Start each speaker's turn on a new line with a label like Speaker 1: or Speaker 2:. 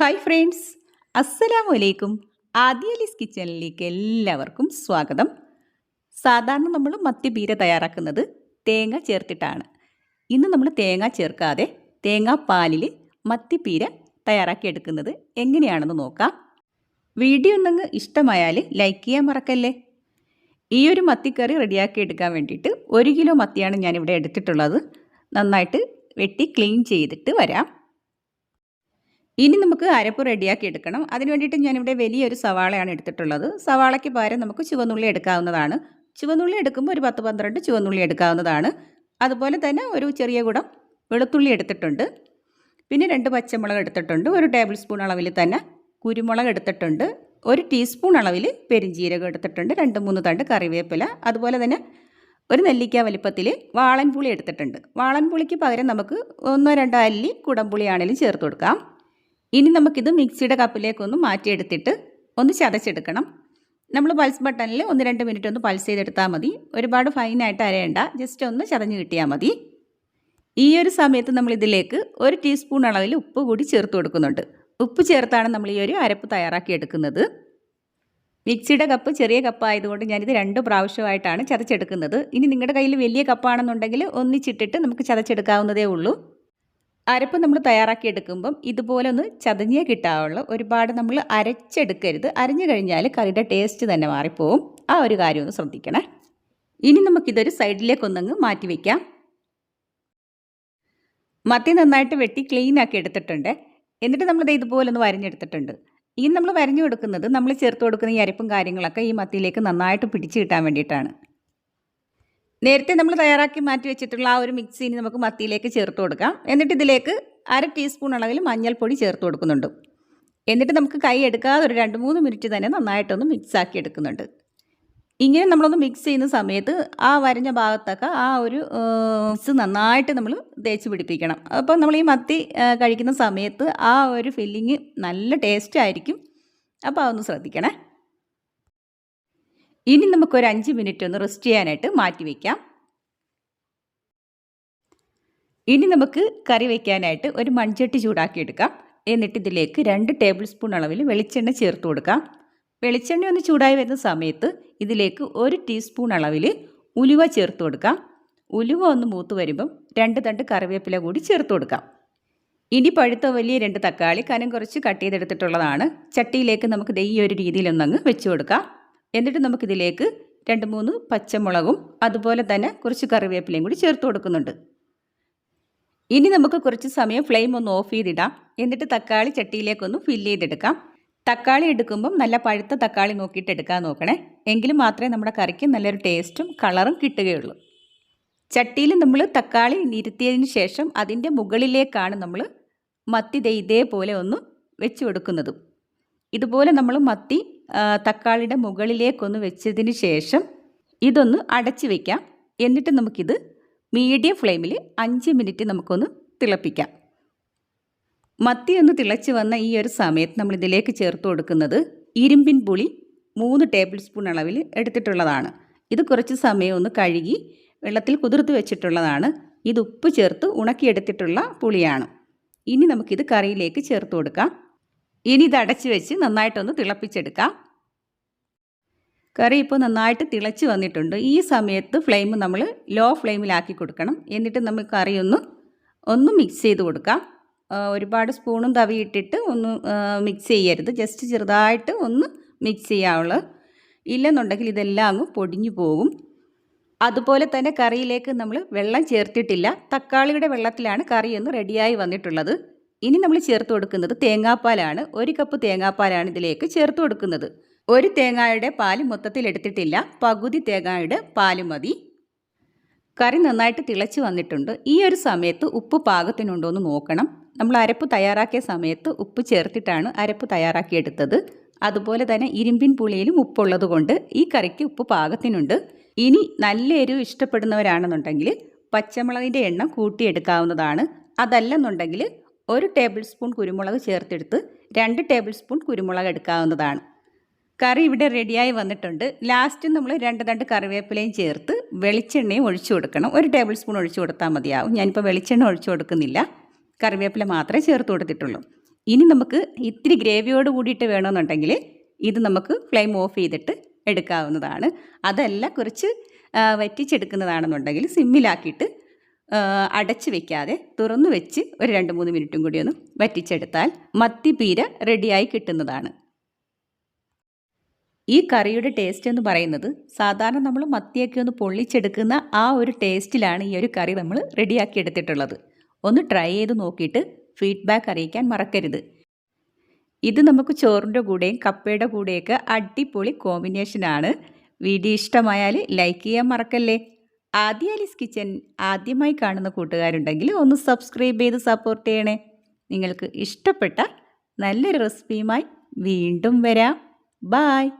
Speaker 1: Hi friends അസ്സലാമു അലൈക്കും ആദ്യലിസ് കിച്ചണിലേക്ക് എല്ലാവർക്കും സ്വാഗതം. സാധാരണ നമ്മൾ മത്തിപീര തയ്യാറാക്കുന്നത് തേങ്ങ ചേർത്തിട്ടാണ്. ഇന്ന് നമ്മൾ തേങ്ങ ചേർക്കാതെ തേങ്ങാപ്പാലിൽ മത്തിപ്പീര തയ്യാറാക്കിയെടുക്കുന്നത് എങ്ങനെയാണെന്ന് നോക്കാം. വീഡിയോ ഒന്നങ്ങ് ഇഷ്ടമായാൽ ലൈക്ക് ചെയ്യാൻ മറക്കല്ലേ? ഈ ഒരു മത്തിക്കറി റെഡിയാക്കി എടുക്കാൻ വേണ്ടിയിട്ട് ഒരു കിലോ മത്തിയാണ് ഞാനിവിടെ എടുത്തിട്ടുള്ളത്. നന്നായിട്ട് വെട്ടി ക്ലീൻ ചെയ്തിട്ട് വരാം. ഇനി നമുക്ക് അരപ്പ് റെഡിയാക്കി എടുക്കണം. അതിന് വേണ്ടിയിട്ട് ഞാനിവിടെ വലിയൊരു സവാളയാണ് എടുത്തിട്ടുള്ളത്. സവാളയ്ക്ക് പകരം നമുക്ക് ചുവന്നുള്ളി എടുക്കാവുന്നതാണ്. ചുവന്നുള്ളി എടുക്കുമ്പോൾ ഒരു പത്ത് പന്ത്രണ്ട് ചുവന്നുള്ളി എടുക്കാവുന്നതാണ്. അതുപോലെ തന്നെ ഒരു ചെറിയ കുടം വെളുത്തുള്ളി എടുത്തിട്ടുണ്ട്. പിന്നെ രണ്ട് പച്ചമുളക് എടുത്തിട്ടുണ്ട്. ഒരു ടേബിൾ സ്പൂൺ അളവിൽ തന്നെ കുരുമുളക് എടുത്തിട്ടുണ്ട്. ഒരു ടീസ്പൂൺ അളവിൽ പെരിഞ്ജീരകം എടുത്തിട്ടുണ്ട്. രണ്ട് മൂന്ന് തണ്ട് കറിവേപ്പില. അതുപോലെ തന്നെ ഒരു നെല്ലിക്ക വലിപ്പത്തിൽ വാളൻപുളി എടുത്തിട്ടുണ്ട്. വാളൻപുളിക്ക് പകരം നമുക്ക് ഒന്നോ രണ്ടോ അല്ലി കുടംപുളിയാണെങ്കിലും ചേർത്ത് കൊടുക്കാം. ഇനി നമുക്കിത് മിക്സിയുടെ കപ്പിലേക്കൊന്ന് മാറ്റിയെടുത്തിട്ട് ഒന്ന് ചതച്ചെടുക്കണം. നമ്മൾ പൾസ് ബട്ടണിൽ ഒന്ന് രണ്ട് മിനിറ്റ് ഒന്ന് പൾസ് ചെയ്തെടുത്താൽ മതി. ഒരുപാട് ഫൈനായിട്ട് അരയേണ്ട. ജസ്റ്റ് ഒന്ന് ചതഞ്ഞ് കിട്ടിയാൽ മതി. ഈ ഒരു സമയത്ത് നമ്മൾ ഇതിലേക്ക് ഒരു ടീസ്പൂൺ അളവിൽ ഉപ്പ് കൂടി ചേർത്ത് കൊടുക്കുന്നുണ്ട്. ഉപ്പ് ചേർത്താണ് നമ്മൾ ഈ ഒരു അരപ്പ് തയ്യാറാക്കി എടുക്കുന്നത്. മിക്സിയുടെ കപ്പ് ചെറിയ കപ്പായതുകൊണ്ട് ഞാനിത് രണ്ട് പ്രാവശ്യമായിട്ടാണ് ചതച്ചെടുക്കുന്നത്. ഇനി നിങ്ങളുടെ കയ്യിൽ വലിയ കപ്പാണെന്നുണ്ടെങ്കിൽ ഒന്നിച്ചിട്ടിട്ട് നമുക്ക് ചതച്ചെടുക്കാവുന്നതേ ഉള്ളൂ. അരപ്പ് നമ്മൾ തയ്യാറാക്കി എടുക്കുമ്പം ഇതുപോലെ ഒന്ന് ചതഞ്ഞേ കിട്ടാവുള്ളൂ ഒരുപാട് നമ്മൾ അരച്ചെടുക്കരുത്. അരഞ്ഞു കഴിഞ്ഞാൽ കറിയുടെ ടേസ്റ്റ് തന്നെ മാറിപ്പോവും. ആ ഒരു കാര്യം ഒന്ന് ശ്രദ്ധിക്കണേ. ഇനി നമുക്കിതൊരു സൈഡിലേക്കൊന്നങ്ങ് മാറ്റി വയ്ക്കാം മത്തി നന്നായിട്ട് വെട്ടി ക്ലീൻ ആക്കി എടുത്തിട്ടുണ്ട്. എന്നിട്ട് നമ്മളിത് ഇതുപോലെ ഒന്ന് വരഞ്ഞെടുത്തിട്ടുണ്ട്. ഇനി നമ്മൾ വരഞ്ഞു കൊടുക്കുന്നത് നമ്മൾ ചേർത്ത് കൊടുക്കുന്ന ഈ അരപ്പും കാര്യങ്ങളൊക്കെ ഈ മത്തിയിലേക്ക് നന്നായിട്ട് പിടിച്ചു കിട്ടാൻ വേണ്ടിയിട്ടാണ്. നേരത്തെ നമ്മൾ തയ്യാറാക്കി മാറ്റി വെച്ചിട്ടുള്ള ആ ഒരു മിക്സ് ഇനി നമുക്ക് മത്തിയിലേക്ക് ചേർത്ത് കൊടുക്കാം. എന്നിട്ട് ഇതിലേക്ക് അര ടീസ്പൂൺ അളവിൽ മഞ്ഞൾപ്പൊടി ചേർത്ത് കൊടുക്കുന്നുണ്ട്. എന്നിട്ട് നമുക്ക് കൈ എടുക്കാതെ ഒരു രണ്ട് മൂന്ന് മിനിറ്റ് തന്നെ നന്നായിട്ടൊന്ന് മിക്സ് ആക്കി എടുക്കുന്നുണ്ട്. ഇങ്ങനെ നമ്മളൊന്ന് മിക്സ് ചെയ്യുന്ന സമയത്ത് ആ വരഞ്ഞ ഭാഗത്തൊക്കെ ആ ഒരു മിക്സ് നന്നായിട്ട് നമ്മൾ തേച്ച് പിടിപ്പിക്കണം. അപ്പോൾ നമ്മൾ ഈ മത്തി കഴിക്കുന്ന സമയത്ത് ആ ഒരു ഫില്ലിങ് നല്ല ടേസ്റ്റ് ആയിരിക്കും. അപ്പോൾ അതൊന്ന് ശ്രദ്ധിക്കണേ. ഇനി നമുക്ക് ഒരു അഞ്ച് മിനിറ്റ് ഒന്ന് റെസ്റ്റ് ചെയ്യാനായിട്ട് മാറ്റി വയ്ക്കാം ഇനി നമുക്ക് കറി വയ്ക്കാനായിട്ട് ഒരു മൺചട്ടി ചൂടാക്കി എടുക്കാം എന്നിട്ട് ഇതിലേക്ക് രണ്ട് ടേബിൾ സ്പൂൺ അളവിൽ വെളിച്ചെണ്ണ ചേർത്ത് കൊടുക്കാം. വെളിച്ചെണ്ണ ഒന്ന് ചൂടായി വരുന്ന സമയത്ത് ഇതിലേക്ക് ഒരു ടീസ്പൂൺ അളവിൽ ഉലുവ ചേർത്ത് കൊടുക്കാം. ഉലുവ ഒന്ന് മൂത്ത് വരുമ്പം രണ്ട് തണ്ട് കറിവേപ്പില കൂടി ചേർത്ത് കൊടുക്കാം. ഇനി പഴുത്ത വലിയ രണ്ട് തക്കാളി കനം കുറച്ച് കട്ട് ചെയ്തെടുത്തിട്ടുള്ളതാണ്. ചട്ടിയിലേക്ക് നമുക്ക് ദൈ ഒരു രീതിയിലൊന്നങ്ങ് വെച്ച് കൊടുക്കാം. എന്നിട്ട് നമുക്കിതിലേക്ക് രണ്ട് മൂന്ന് പച്ചമുളകും അതുപോലെ തന്നെ കുറച്ച് കറിവേപ്പിലയും കൂടി ചേർത്ത് കൊടുക്കുന്നുണ്ട്. ഇനി നമുക്ക് കുറച്ച് സമയം ഫ്ലെയിം ഒന്ന് ഓഫ് ചെയ്തിടാം. എന്നിട്ട് തക്കാളി ചട്ടിയിലേക്കൊന്ന് ഫില്ല് ചെയ്തെടുക്കാം. തക്കാളി എടുക്കുമ്പം നല്ല പഴുത്ത തക്കാളി നോക്കിയിട്ട് എടുക്കാൻ നോക്കണേ. എങ്കിലും മാത്രമേ നമ്മുടെ കറിക്ക് നല്ലൊരു ടേസ്റ്റും കളറും കിട്ടുകയുള്ളൂ. ചട്ടിയിൽ നമ്മൾ തക്കാളി നിരത്തിയതിന് ശേഷം അതിന്റെ മുകളിലേക്കാണ് നമ്മൾ മത്തി ഇതേപോലെ ഒന്ന് വെച്ച് കൊടുക്കുന്നതും. ഇതുപോലെ നമ്മൾ മത്തി തക്കാളിയുടെ മുകളിലേക്കൊന്ന് വെച്ചതിന് ശേഷം ഇതൊന്ന് അടച്ചു വയ്ക്കാം എന്നിട്ട് നമുക്കിത് മീഡിയം ഫ്ലെയിമിൽ അഞ്ച് മിനിറ്റ് നമുക്കൊന്ന് തിളപ്പിക്കാം. മത്തി ഒന്ന് തിളച്ച് വന്ന ഈ ഒരു സമയത്ത് നമ്മൾ ഇതിലേക്ക് ചേർത്ത് കൊടുക്കുന്നത് ഇരുമ്പിൻ പുളി മൂന്ന് ടേബിൾ സ്പൂൺ അളവിൽ എടുത്തിട്ടുള്ളതാണ്. ഇത് കുറച്ച് സമയം ഒന്ന് കഴുകി വെള്ളത്തിൽ കുതിർത്ത് വെച്ചിട്ടുള്ളതാണ്. ഇത് ഉപ്പ് ചേർത്ത് ഉണക്കിയെടുത്തിട്ടുള്ള പുളിയാണ്. ഇനി നമുക്കിത് കറിയിലേക്ക് ചേർത്ത് കൊടുക്കാം. ഇനി ഇത് അടച്ചു വെച്ച് നന്നായിട്ടൊന്ന് തിളപ്പിച്ചെടുക്കാം. കറി ഇപ്പോൾ നന്നായിട്ട് തിളച്ച് വന്നിട്ടുണ്ട്. ഈ സമയത്ത് ഫ്ലെയിം നമ്മൾ ലോ ഫ്ലെയിമിലാക്കി കൊടുക്കണം. എന്നിട്ട് നമ്മൾ കറിയൊന്ന് ഒന്ന് മിക്സ് ചെയ്ത് കൊടുക്കാം. ഒരുപാട് സ്പൂണും തവി ഇട്ടിട്ട് ഒന്ന് മിക്സ് ചെയ്യരുത്. ജസ്റ്റ് ചെറുതായിട്ട് ഒന്ന് മിക്സ് ചെയ്യാവുള്ളൂ. ഇല്ലെന്നുണ്ടെങ്കിൽ ഇതെല്ലാം അങ്ങ് പൊടിഞ്ഞു പോകും. അതുപോലെ തന്നെ കറിയിലേക്ക് നമ്മൾ വെള്ളം ചേർത്തിട്ടില്ല. തക്കാളിയുടെ വെള്ളത്തിലാണ് കറി റെഡിയായി വന്നിട്ടുള്ളത്. ഇനി നമ്മൾ ചേർത്ത് കൊടുക്കുന്നത് തേങ്ങാപ്പാലാണ്. ഒരു കപ്പ് തേങ്ങാപ്പാലാണ് ഇതിലേക്ക് ചേർത്ത് കൊടുക്കുന്നത്. ഒരു തേങ്ങായുടെ പാൽ മൊത്തത്തിൽ എടുത്തിട്ടില്ല. പകുതി തേങ്ങായുടെ പാൽ മതി. കറി നന്നായിട്ട് തിളച്ച് വന്നിട്ടുണ്ട്. ഈ ഒരു സമയത്ത് ഉപ്പ് പാകത്തിനുണ്ടോ എന്ന് നോക്കണം. നമ്മൾ അരപ്പ് തയ്യാറാക്കിയ സമയത്ത് ഉപ്പ് ചേർത്തിട്ടാണ് അരപ്പ് തയ്യാറാക്കിയെടുത്തത് അതുപോലെ തന്നെ ഇരുമ്പിൻ പുളിയിലും ഉപ്പുള്ളത് കൊണ്ട് ഈ കറിക്ക് ഉപ്പ് പാകത്തിനുണ്ട്. ഇനി നല്ല എരിവ് ഇഷ്ടപ്പെടുന്നവരാണെന്നുണ്ടെങ്കിൽ പച്ചമുളകിന്റെ എണ്ണം കൂട്ടിയെടുക്കാവുന്നതാണ്. അതല്ലെന്നുണ്ടെങ്കിൽ ഒരു ടേബിൾ സ്പൂൺ കുരുമുളക് ചേർത്തെടുത്ത് രണ്ട് ടേബിൾ സ്പൂൺ കുരുമുളക് എടുക്കാവുന്നതാണ്. കറി ഇവിടെ റെഡിയായി വന്നിട്ടുണ്ട്. ലാസ്റ്റ് നമ്മൾ രണ്ട് രണ്ട് കറിവേപ്പിലയും ചേർത്ത് വെളിച്ചെണ്ണയും ഒഴിച്ചു കൊടുക്കണം. ഒരു ടേബിൾ സ്പൂൺ ഒഴിച്ചു കൊടുത്താൽ മതിയാവും. ഞാനിപ്പോൾ വെളിച്ചെണ്ണ ഒഴിച്ചു കൊടുക്കുന്നില്ല. കറിവേപ്പില മാത്രമേ ചേർത്ത് കൊടുത്തിട്ടുള്ളൂ. ഇനി നമുക്ക് ഇത്തിരി ഗ്രേവിയോട് കൂടിയിട്ട് വേണമെന്നുണ്ടെങ്കിൽ ഇത് നമുക്ക് ഫ്ലെയിം ഓഫ് ചെയ്തിട്ട് എടുക്കാവുന്നതാണ്. അതല്ല കുറച്ച് വറ്റിച്ചെടുക്കുന്നതാണെന്നുണ്ടെങ്കിൽ സിമ്മിലാക്കിയിട്ട് അടച്ച് വെക്കാതെ തുറന്നു വെച്ച് ഒരു രണ്ട് മൂന്ന് മിനിറ്റും കൂടി ഒന്ന് വറ്റിച്ചെടുത്താൽ മത്തിപ്പീര റെഡിയായി കിട്ടുന്നതാണ്. ഈ കറിയുടെ ടേസ്റ്റ് എന്ന് പറയുന്നത് സാധാരണ നമ്മൾ മത്തിയൊക്കെ ഒന്ന് പൊള്ളിച്ചെടുക്കുന്ന ആ ഒരു ടേസ്റ്റിലാണ് ഈ ഒരു കറി നമ്മൾ റെഡിയാക്കി എടുത്തിട്ടുള്ളത്. ഒന്ന് ട്രൈ ചെയ്ത് നോക്കിയിട്ട് ഫീഡ്ബാക്ക് അറിയിക്കാൻ മറക്കരുത്. ഇത് നമുക്ക് ചോറിന്റെ കൂടെയും കപ്പയുടെ കൂടെയൊക്കെ അടിപൊളി കോമ്പിനേഷനാണ് വീഡിയോ ഇഷ്ടമായാൽ ലൈക്ക് ചെയ്യാൻ മറക്കല്ലേ? ആദ്യ അലീസ് കിച്ചൻ ആദ്യമായി കാണുന്ന കൂട്ടുകാരുണ്ടെങ്കിൽ ഒന്ന് സബ്സ്ക്രൈബ് ചെയ്ത് സപ്പോർട്ട് ചെയ്യണേ. നിങ്ങൾക്ക് ഇഷ്ടപ്പെട്ട നല്ലൊരു റെസിപ്പിയുമായി വീണ്ടും വരാം. ബായ്